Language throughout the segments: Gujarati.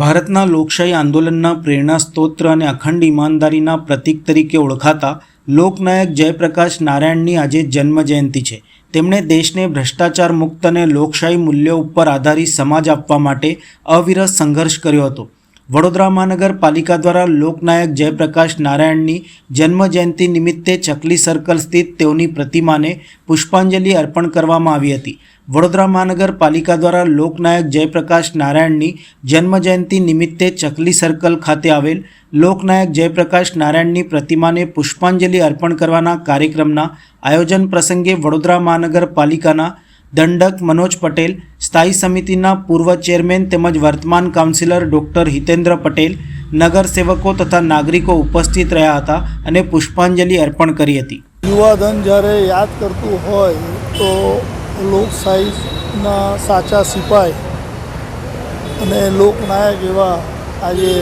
ભારતના લોકશાહી આંદોલનના પ્રેરણા સ્ત્રોત અને અખંડ ઈમાનદારીના પ્રતીક તરીકે ઓળખાતા લોકનાયક જયપ્રકાશ નારાયણની આજે જન્મ જયંતિ છે. તેમણે દેશને ભ્રષ્ટાચાર મુક્ત અને લોકશાહી મૂલ્યો ઉપર આધારિત સમાજ આપવા માટે અવિરત સંઘર્ષ કર્યો હતો. વડોદરા મહાનગરપાલિકા દ્વારા લોકનાયક જયપ્રકાશ નારાયણની જન્મ જયંતિ નિમિત્તે ચકલી સર્કલ સ્થિત તેઓની પ્રતિમાને પુષ્પાંજલિ અર્પણ કરવામાં આવી હતી. વડોદરા મહાનગરપાલિકા દ્વારા લોકનાયક જયપ્રકાશ નારાયણની જન્મ જયંતિ નિમિત્તે ચકલી સર્કલ ખાતે આવેલ લોકનાયક જયપ્રકાશ નારાયણની પ્રતિમાને પુષ્પાંજલિ અર્પણ કરવાના કાર્યક્રમના આયોજન પ્રસંગે વડોદરા મહાનગરપાલિકાના દંડક મનોજ પટેલ સ્થાયી સમિતિના પૂર્વ ચેરમેન તેમજ વર્તમાન કાઉન્સિલર ડૉક્ટર હિતેન્દ્ર પટેલ નગરસેવકો તથા નાગરિકો ઉપસ્થિત રહ્યા હતા અને પુષ્પાંજલિ અર્પણ કરી હતી. યુવાધન જ્યારે યાદ કરતું હોય તો લોકશાહીના સાચા સિપાઈ અને લોકનાયક એવા આજે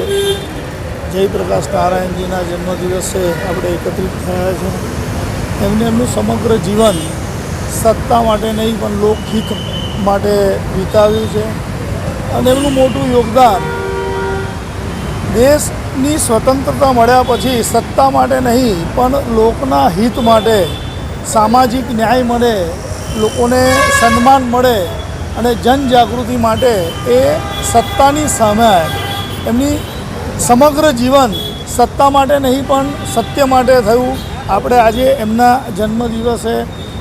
જયપ્રકાશ નારાયણજીના જન્મદિવસે આપણે એકત્રિત થયા છે. એમને એમનું સમગ્ર જીવન સત્તા માટે નહીં પણ લોકહિત માટે વિતાવ્યું છે અને એમનું મોટું યોગદાન દેશની સ્વતંત્રતા મળ્યા પછી સત્તા માટે નહીં, પણ લોકના હિત માટે સામાજિક ન્યાય મળે, લોકોને સન્માન મળે અને જનજાગૃતિ માટે એ સત્તાની સામે એમની સમગ્ર જીવન સત્તા માટે નહીં, પણ સત્ય માટે થયું. આપણે આજે એમના જન્મદિવસે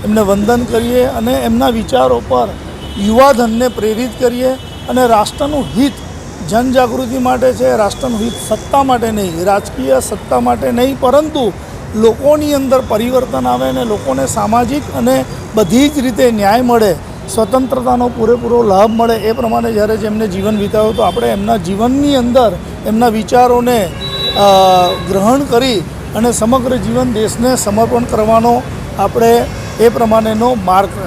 એમને વંદન કરીએ અને એમના વિચારો પર યુવાધનને પ્રેરિત કરીએ અને રાષ્ટ્રનું હિત, જનજાગૃતિ માટે છે, રાષ્ટ્રનું હિત સત્તા માટે નહીં, રાજકીય સત્તા માટે નહીં, પરંતુ લોકોની અંદર પરિવર્તન આવે અને લોકોને સામાજિક અને બધી જ રીતે ન્યાય મળે, સ્વતંત્રતાનો પૂરેપૂરો લાભ મળે, એ પ્રમાણે જ્યારે જેમને જીવન વિતાવ્યું તો આપણે એમના જીવનની અંદર એમના વિચારોને ગ્રહણ કરી અને સમગ્ર જીવન દેશને સમર્પણ કરવાનો આપણે એ પ્રમાણેનો માર્ગ